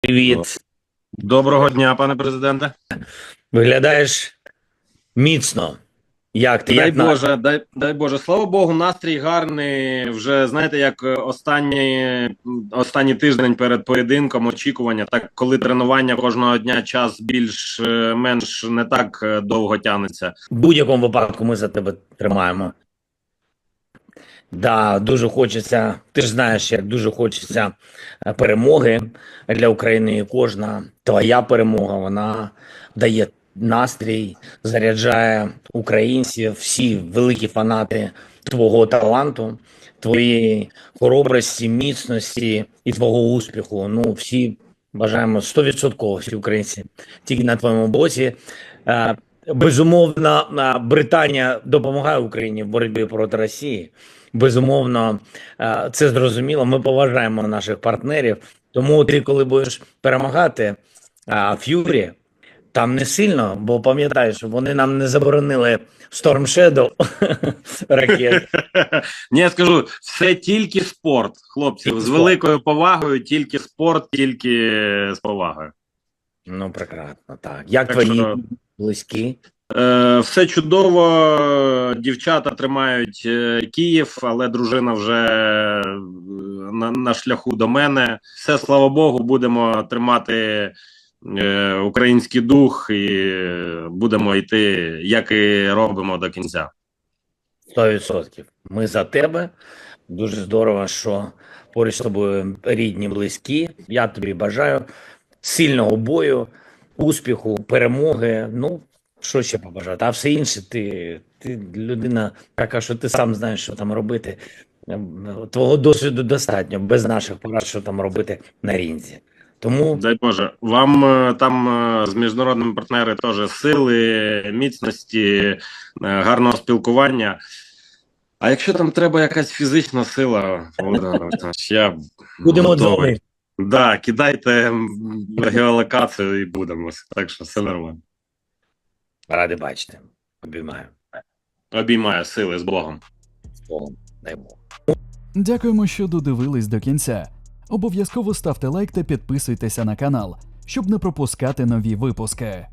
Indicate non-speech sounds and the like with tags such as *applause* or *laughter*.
Привіт. Доброго дня, пане президенте. Виглядаєш міцно. Як ти? Дай як на- Боже, дай, дай Боже, слава Богу, настрій гарний. Вже знаєте, як останній, останній тиждень перед поєдинком, очікування, так коли тренування кожного дня час більш-менш не так е, довго тягнеться. В будь-якому випадку ми за тебе тримаємо. Да, дуже хочеться. Ти ж знаєш, як дуже хочеться е, перемоги для України. І кожна твоя перемога вона дає настрій, заряджає українців, всі великі фанати твого таланту, твоєї хоробрості, міцності і твого успіху. Ну, всі бажаємо 100% всі українці тільки на твоєму боці. Безумовно, Британія допомагає Україні в боротьбі проти Росії. Безумовно, це зрозуміло. Ми поважаємо наших партнерів. Тому ти, коли будеш перемагати Ф'юрі, там не сильно, бо пам'ятаєш, вони нам не заборонили Storm Shadow *laughs* ракет. *laughs* Ні, я скажу, все тільки спорт, хлопці. З великою повагою, тільки спорт, тільки з повагою. Ну, прекрасно, так. Як Так твої що- близькі? Е, все чудово. Дівчата тримають е, Київ, але дружина вже е, на, на шляху до мене. Все, слава Богу, будемо тримати український дух і будемо йти, як і робимо до кінця. 100%. Ми за тебе. Дуже здорово, що поруч з тобою рідні, близькі. Я тобі бажаю сильного бою, успіху, перемоги. Ну, що ще побажати? А все інше, ти, ти людина така, що ти сам знаєш, що там робити. Твого досвіду достатньо, без наших порад, що там робити на рінзі. Тому Дай Боже, вам е, там е, з міжнародними партнерами теж сили, міцності, е, гарного спілкування. А якщо там треба якась фізична сила, Володимир я будемо готовий. Да, кидайте геолокацію і будемо. Так що все нормально. Ради бачити. Обіймаю. Обіймаю сили з Богом. З Богом. Дай Бог. Дякуємо, що додивились до кінця. Обов'язково ставте лайк та підписуйтеся на канал, щоб не пропускати нові випуски.